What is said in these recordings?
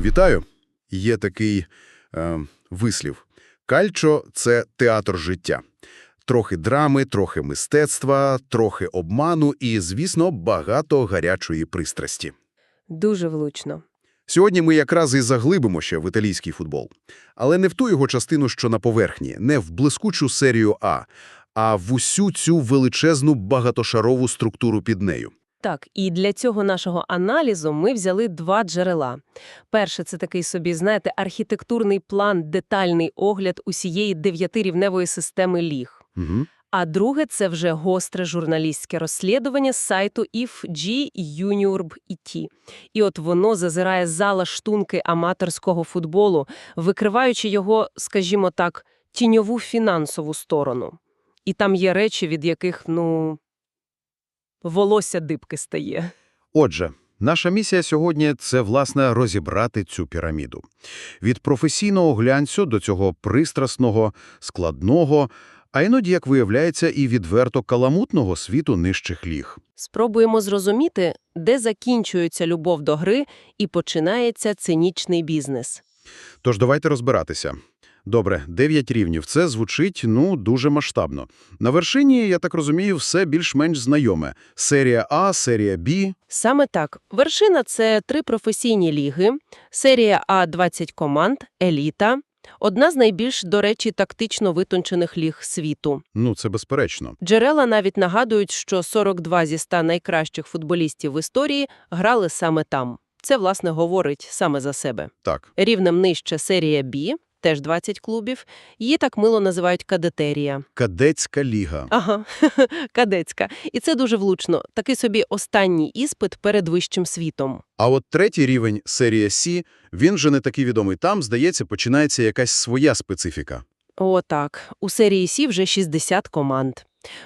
Вітаю! Є такий е, вислів. Кальчо – це театр життя. Трохи драми, трохи мистецтва, трохи обману і, звісно, багато гарячої пристрасті. Дуже влучно. Сьогодні ми якраз і заглибимо ще в італійський футбол. Але не в ту його частину, що на поверхні, не в блискучу серію А, а в усю цю величезну багатошарову структуру під нею. Так, і для цього нашого аналізу ми взяли два джерела. Перше – це такий собі, знаєте, архітектурний план, детальний огляд усієї дев'ятирівневої системи ліг. Угу. А друге – це вже гостре журналістське розслідування з сайту IFG Juniorb IT. І от воно зазирає за лаштунки аматорського футболу, викриваючи його, скажімо так, тіньову фінансову сторону. І там є речі, від яких, ну, волосся дибки стає. Отже, наша місія сьогодні – це, власне, розібрати цю піраміду. Від професійного глянцю до цього пристрасного, складного, а іноді, як виявляється, і відверто каламутного світу нижчих ліг. Спробуємо зрозуміти, де закінчується любов до гри і починається цинічний бізнес. Тож давайте розбиратися. Добре, 9 рівнів. Це звучить, ну, дуже масштабно. На вершині, я так розумію, все більш-менш знайоме. Серія А, серія Б. Саме так. Вершина – це три професійні ліги, серія А – 20 команд, еліта. Одна з найбільш, до речі, тактично витончених ліг світу. Ну, це безперечно. Джерела навіть нагадують, що 42 зі 100 найкращих футболістів в історії грали саме там. Це, власне, говорить саме за себе. Так. Рівнем нижче серія Б, теж 20 клубів. Її так мило називають кадетерія. Кадетська ліга. Ага, кадетська. І це дуже влучно. Такий собі останній іспит перед вищим світом. А от третій рівень, серія Сі, він же не такий відомий. Там, здається, починається якась своя специфіка. О, так. У серії Сі вже 60 команд.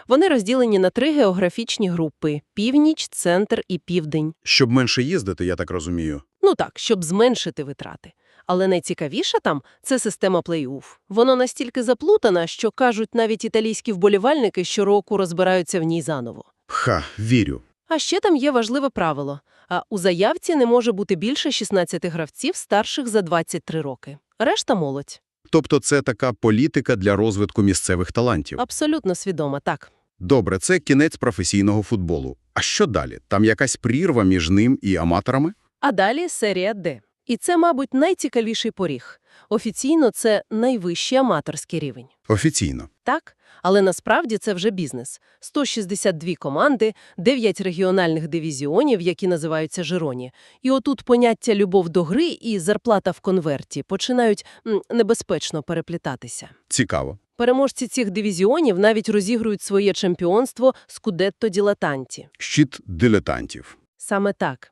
Вони розділені на три географічні групи – північ, центр і південь. Щоб менше їздити, я так розумію. Ну так, щоб зменшити витрати. Але найцікавіше там – це система плей-офф. Воно настільки заплутана, що, кажуть, навіть італійські вболівальники щороку розбираються в ній заново. Ха, вірю. А ще там є важливе правило. А у заявці не може бути більше 16 гравців старших за 23 роки. Решта – молодь. Тобто це така політика для розвитку місцевих талантів. Абсолютно свідома, так. Добре, це кінець професійного футболу. А що далі? Там якась прірва між ним і аматорами? А далі серія Д. І це, мабуть, найцікавіший поріг. Офіційно це найвищий аматорський рівень. Офіційно. Так, але насправді це вже бізнес. 162 команди, 9 регіональних дивізіонів, які називаються «Жироні». І отут поняття «любов до гри» і «зарплата в конверті» починають м, небезпечно переплітатися. Цікаво. Переможці цих дивізіонів навіть розігрують своє чемпіонство «Скудетто ділатанті». Щит дилетантів. Саме так.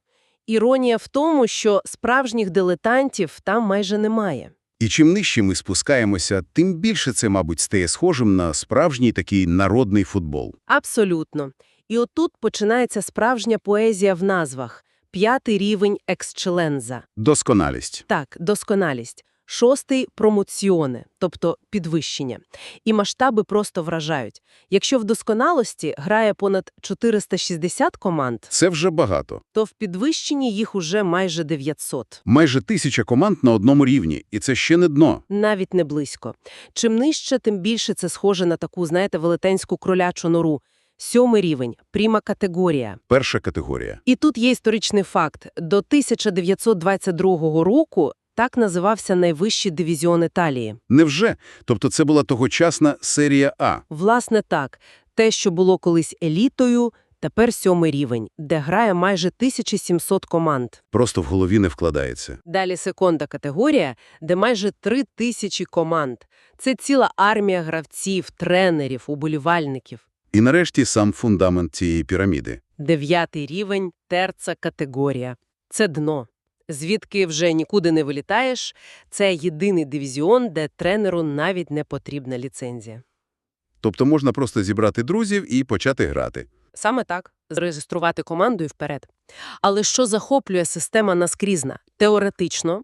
Іронія в тому, що справжніх дилетантів там майже немає. І чим нижче ми спускаємося, тим більше це, мабуть, стає схожим на справжній такий народний футбол. Абсолютно. І отут починається справжня поезія в назвах. П'ятий рівень «Ексчеленза». Досконалість. Так, досконалість. Шостий – промоціоне, тобто підвищення. І масштаби просто вражають. Якщо в досконалості грає понад 460 команд, Це вже багато. то в підвищенні їх уже майже 900. Майже тисяча команд на одному рівні, і це ще не дно. Навіть не близько. Чим нижче, тим більше це схоже на таку, знаєте, велетенську кролячу нору. Сьомий рівень – пріма категорія. Перша категорія. І тут є історичний факт. До 1922 року так називався найвищий дивізіон Італії. Невже? Тобто це була тогочасна серія А. Власне так, те, що було колись елітою, тепер сьомий рівень, де грає майже 1700 команд. Просто в голові не вкладається. Далі секонда категорія, де майже три тисячі команд. Це ціла армія гравців, тренерів, уболівальників. І нарешті сам фундамент цієї піраміди. Дев'ятий рівень – терца категорія. Це дно. Звідки вже нікуди не вилітаєш, це єдиний дивізіон, де тренеру навіть не потрібна ліцензія. Тобто можна просто зібрати друзів і почати грати. Саме так – зареєструвати команду і вперед. Але що захоплює система наскрізна? Теоретично,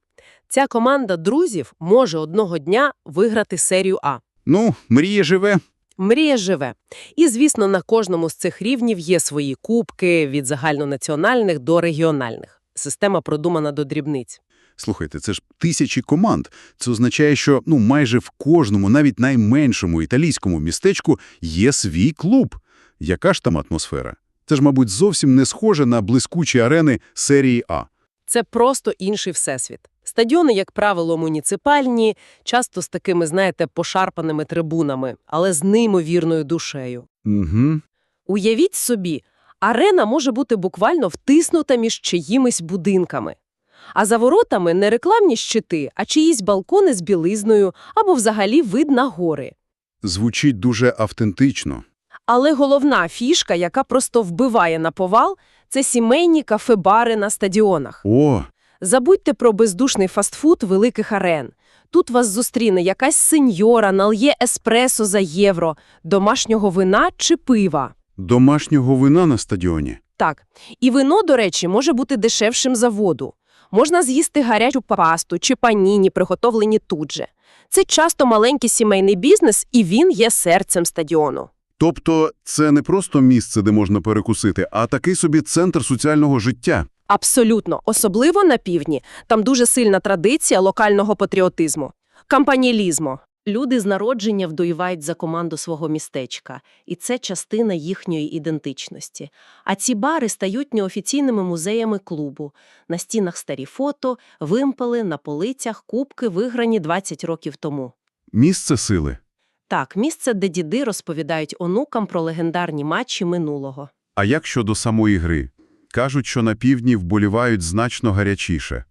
ця команда друзів може одного дня виграти серію А. Ну, мріє живе. Мрія живе. І, звісно, на кожному з цих рівнів є свої кубки від загальнонаціональних до регіональних. Система продумана до дрібниць. Слухайте, це ж тисячі команд. Це означає, що ну майже в кожному, навіть найменшому італійському містечку є свій клуб. Яка ж там атмосфера? Це ж, мабуть, зовсім не схоже на блискучі арени серії А. Це просто інший всесвіт. Стадіони, як правило, муніципальні, часто з такими, знаєте, пошарпаними трибунами, але з неймовірною душею. Угу. Уявіть собі, арена може бути буквально втиснута між чиїмись будинками. А за воротами не рекламні щити, а чиїсь балкони з білизною або взагалі вид на гори. Звучить дуже автентично. Але головна фішка, яка просто вбиває на повал, це сімейні кафе-бари на стадіонах. О, Забудьте про бездушний фастфуд великих арен. Тут вас зустріне якась сеньора, нальє еспресо за євро, домашнього вина чи пива. Домашнього вина на стадіоні. Так, і вино, до речі, може бути дешевшим за воду. Можна з'їсти гарячу пасту чи паніні, приготовлені тут же. Це часто маленький сімейний бізнес, і він є серцем стадіону. Тобто це не просто місце, де можна перекусити, а такий собі центр соціального життя. Абсолютно, особливо на півдні. Там дуже сильна традиція локального патріотизму. Кампанілізму. Люди з народження вдоївають за команду свого містечка, і це частина їхньої ідентичності. А ці бари стають неофіційними музеями клубу. На стінах старі фото, вимпели, на полицях, кубки, виграні 20 років тому. Місце сили. Так, місце, де діди розповідають онукам про легендарні матчі минулого. А як щодо самої гри? Кажуть, що на півдні вболівають значно гарячіше.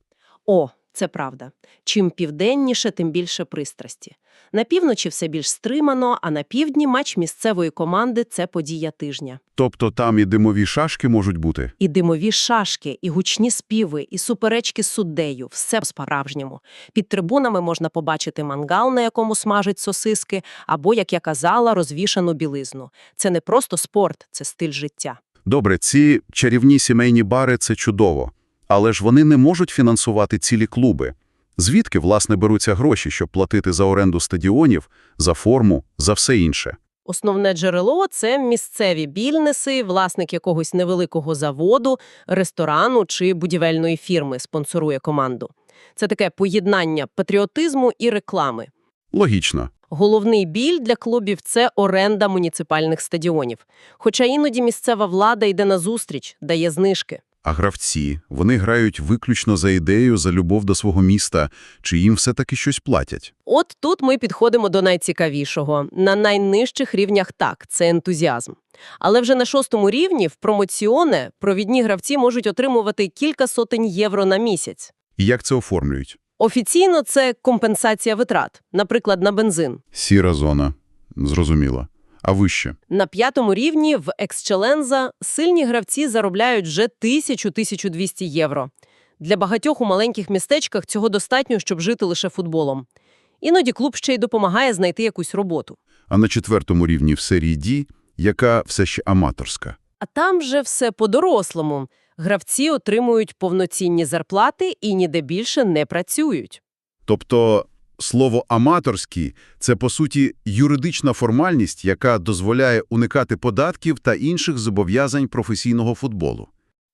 О, це правда. Чим південніше, тим більше пристрасті. На півночі все більш стримано, а на півдні матч місцевої команди – це подія тижня. Тобто там і димові шашки можуть бути. І димові шашки, і гучні співи, і суперечки з суддею – все по-справжньому. Під трибунами можна побачити мангал, на якому смажать сосиски, або, як я казала, розвішану білизну. Це не просто спорт, це стиль життя. Добре, ці чарівні сімейні бари – це чудово. Але ж вони не можуть фінансувати цілі клуби. Звідки, власне, беруться гроші, щоб платити за оренду стадіонів, за форму, за все інше? Основне джерело – це місцеві більнеси, власник якогось невеликого заводу, ресторану чи будівельної фірми спонсорує команду. Це таке поєднання патріотизму і реклами. Логічно. Головний біль для клубів – це оренда муніципальних стадіонів. Хоча іноді місцева влада йде назустріч, дає знижки. А гравці, вони грають виключно за ідею, за любов до свого міста, чи їм все-таки щось платять? От тут ми підходимо до найцікавішого. На найнижчих рівнях так, це ентузіазм. Але вже на шостому рівні в промоціоне провідні гравці можуть отримувати кілька сотень євро на місяць. І як це оформлюють? Офіційно це компенсація витрат, наприклад, на бензин. Сіра зона. Зрозуміло. А вище? На п'ятому рівні в Ексчеленза сильні гравці заробляють вже 1000-1200 євро. Для багатьох у маленьких містечках цього достатньо, щоб жити лише футболом. Іноді клуб ще й допомагає знайти якусь роботу. А на четвертому рівні в серії D, яка все ще аматорська. А там вже все по-дорослому. Гравці отримують повноцінні зарплати і ніде більше не працюють. Тобто слово «аматорський» – це, по суті, юридична формальність, яка дозволяє уникати податків та інших зобов'язань професійного футболу.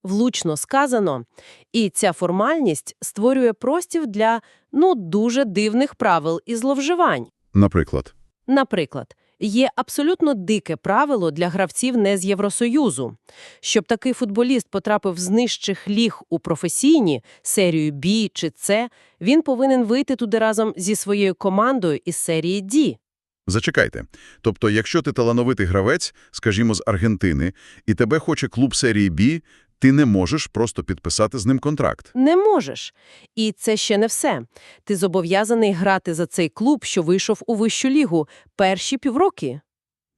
Влучно сказано. І ця формальність створює простір для, ну, дуже дивних правил і зловживань. Наприклад. Наприклад, є абсолютно дике правило для гравців не з Євросоюзу. Щоб такий футболіст потрапив з нижчих ліг у професійні, серію B чи C, він повинен вийти туди разом зі своєю командою із серії D. Зачекайте. Тобто, якщо ти талановитий гравець, скажімо, з Аргентини, і тебе хоче клуб серії B, ти не можеш просто підписати з ним контракт. Не можеш. І це ще не все. Ти зобов'язаний грати за цей клуб, що вийшов у вищу лігу, перші півроки.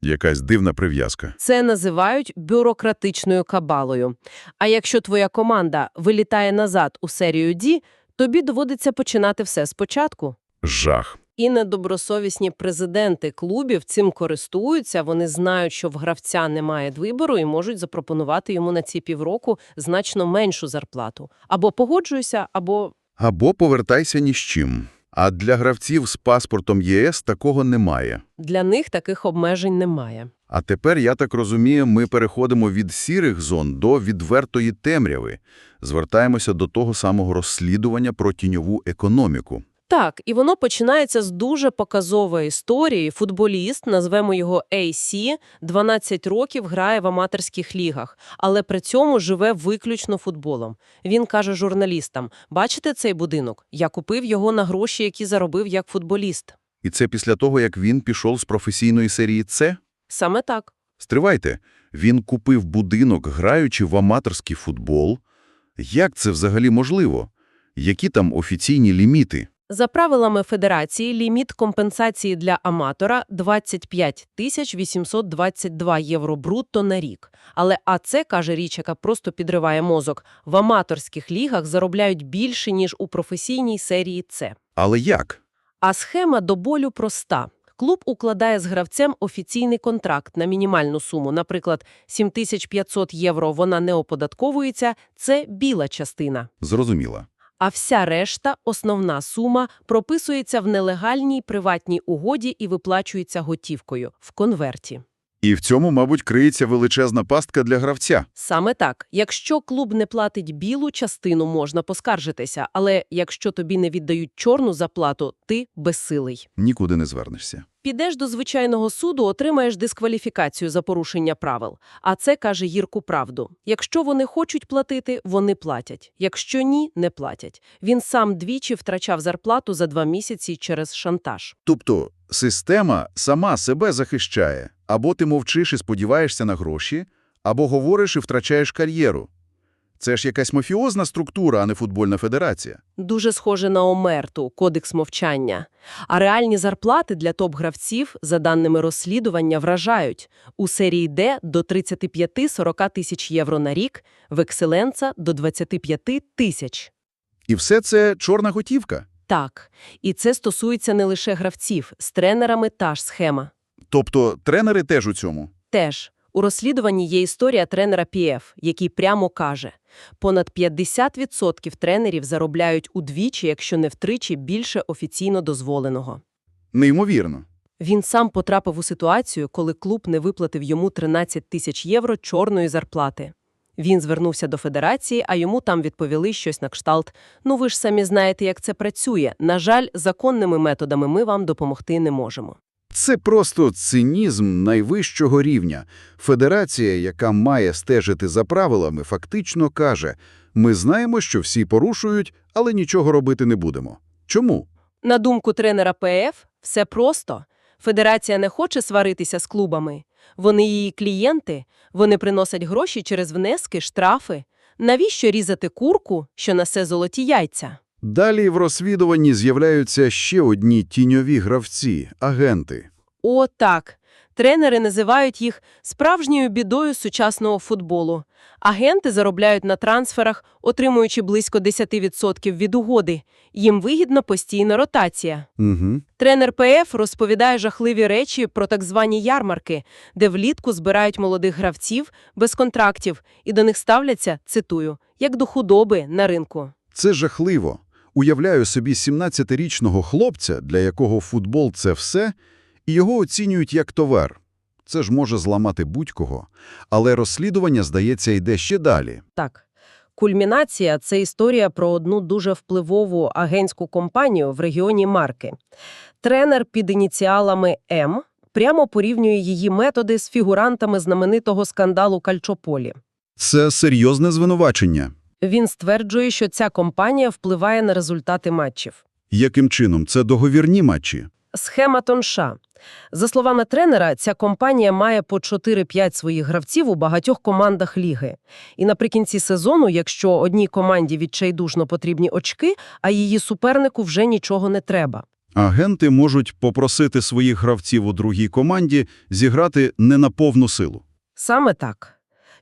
Якась дивна прив'язка. Це називають бюрократичною кабалою. А якщо твоя команда вилітає назад у серію D, тобі доводиться починати все спочатку. Жах. І недобросовісні президенти клубів цим користуються, вони знають, що в гравця немає вибору і можуть запропонувати йому на ці півроку значно меншу зарплату. Або погоджуйся, або Або повертайся ні з чим. А для гравців з паспортом ЄС такого немає. Для них таких обмежень немає. А тепер, я так розумію, ми переходимо від сірих зон до відвертої темряви. Звертаємося до того самого розслідування про тіньову економіку. Так, і воно починається з дуже показової історії. Футболіст, назвемо його AC, 12 років грає в аматорських лігах, але при цьому живе виключно футболом. Він каже журналістам, бачите цей будинок? Я купив його на гроші, які заробив як футболіст. І це після того, як він пішов з професійної серії С? Саме так. Стривайте, він купив будинок, граючи в аматорський футбол. Як це взагалі можливо? Які там офіційні ліміти? За правилами федерації, ліміт компенсації для аматора – 25 тисяч 822 євро брутто на рік. Але АЦ, каже річ, яка просто підриває мозок, в аматорських лігах заробляють більше, ніж у професійній серії С. Але як? А схема до болю проста. Клуб укладає з гравцем офіційний контракт на мінімальну суму, наприклад, 7500 євро вона не оподатковується, це біла частина. Зрозуміло. А вся решта, основна сума, прописується в нелегальній приватній угоді і виплачується готівкою в конверті. І в цьому, мабуть, криється величезна пастка для гравця. Саме так. Якщо клуб не платить білу частину, можна поскаржитися, але якщо тобі не віддають чорну заплату, ти безсилий. Нікуди не звернешся. Підеш до звичайного суду, отримаєш дискваліфікацію за порушення правил. А це каже гірку правду. Якщо вони хочуть платити, вони платять. Якщо ні, не платять. Він сам двічі втрачав зарплату за два місяці через шантаж. Тобто система сама себе захищає. Або ти мовчиш і сподіваєшся на гроші, або говориш і втрачаєш кар'єру. Це ж якась мафіозна структура, а не футбольна федерація. Дуже схоже на омерту, кодекс мовчання. А реальні зарплати для топ-гравців, за даними розслідування, вражають. У серії Д – до 35-40 тисяч євро на рік, в Екселенца – до 25 тисяч. І все це чорна готівка. Так, і це стосується не лише гравців, з тренерами та ж схема. Тобто тренери теж у цьому. Теж, у розслідуванні є історія тренера ПІФ, який прямо каже, понад 50% тренерів заробляють удвічі, якщо не втричі, більше офіційно дозволеного. Неймовірно. Він сам потрапив у ситуацію, коли клуб не виплатив йому 13 тисяч євро чорної зарплати. Він звернувся до федерації, а йому там відповіли щось на кшталт «Ну ви ж самі знаєте, як це працює. На жаль, законними методами ми вам допомогти не можемо». Це просто цинізм найвищого рівня. Федерація, яка має стежити за правилами, фактично каже, ми знаємо, що всі порушують, але нічого робити не будемо. Чому? На думку тренера ПФ, все просто. Федерація не хоче сваритися з клубами. Вони її клієнти, вони приносять гроші через внески, штрафи. Навіщо різати курку, що несе золоті яйця? Далі в розслідуванні з'являються ще одні тіньові гравці – агенти. О, так. Тренери називають їх справжньою бідою сучасного футболу. Агенти заробляють на трансферах, отримуючи близько 10% від угоди. Їм вигідна постійна ротація. Угу. Тренер ПФ розповідає жахливі речі про так звані ярмарки, де влітку збирають молодих гравців без контрактів і до них ставляться, цитую, як до худоби на ринку. Це жахливо. Уявляю собі 17-річного хлопця, для якого футбол – це все, і його оцінюють як товар. Це ж може зламати будь-кого. Але розслідування, здається, йде ще далі. Так. Кульмінація – це історія про одну дуже впливову агентську компанію в регіоні Марки. Тренер під ініціалами М прямо порівнює її методи з фігурантами знаменитого скандалу Кальчополі. Це серйозне звинувачення. Він стверджує, що ця компанія впливає на результати матчів. Яким чином? Це договірні матчі? Схема тонша. За словами тренера, ця компанія має по 4-5 своїх гравців у багатьох командах ліги. І наприкінці сезону, якщо одній команді відчайдушно потрібні очки, а її супернику вже нічого не треба. Агенти можуть попросити своїх гравців у другій команді зіграти не на повну силу. Саме так.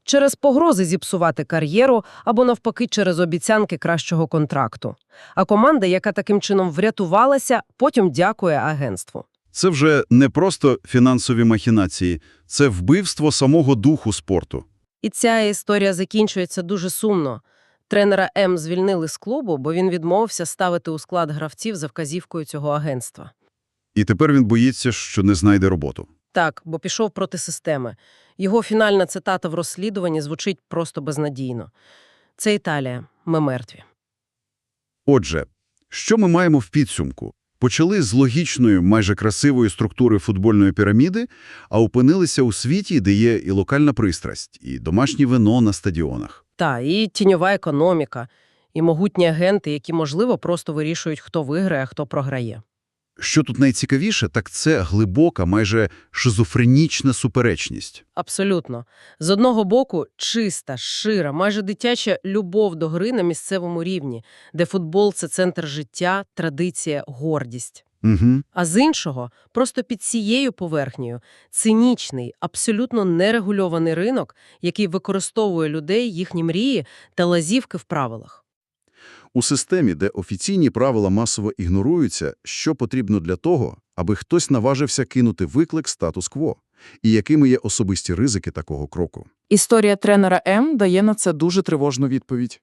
Через погрози зіпсувати кар'єру або, навпаки, через обіцянки кращого контракту. А команда, яка таким чином врятувалася, потім дякує агентству. Це вже не просто фінансові махінації, це вбивство самого духу спорту. І ця історія закінчується дуже сумно. Тренера М звільнили з клубу, бо він відмовився ставити у склад гравців за вказівкою цього агентства. І тепер він боїться, що не знайде роботу. Так, бо пішов проти системи. Його фінальна цитата в розслідуванні звучить просто безнадійно. Це Італія. Ми мертві. Отже, що ми маємо в підсумку? Почали з логічної, майже красивої структури футбольної піраміди, а опинилися у світі, де є і локальна пристрасть, і домашнє вино на стадіонах. Та, і тіньова економіка, і могутні агенти, які, можливо, просто вирішують, хто виграє, а хто програє. Що тут найцікавіше, так це глибока, майже шизофренічна суперечність. Абсолютно. З одного боку, чиста, шира, майже дитяча любов до гри на місцевому рівні, де футбол – це центр життя, традиція, гордість. Угу. А з іншого, просто під цією поверхнею – цинічний, абсолютно нерегульований ринок, який використовує людей, їхні мрії та лазівки в правилах. У системі, де офіційні правила масово ігноруються, що потрібно для того, аби хтось наважився кинути виклик статус-кво? І якими є особисті ризики такого кроку? Історія тренера М дає на це дуже тривожну відповідь.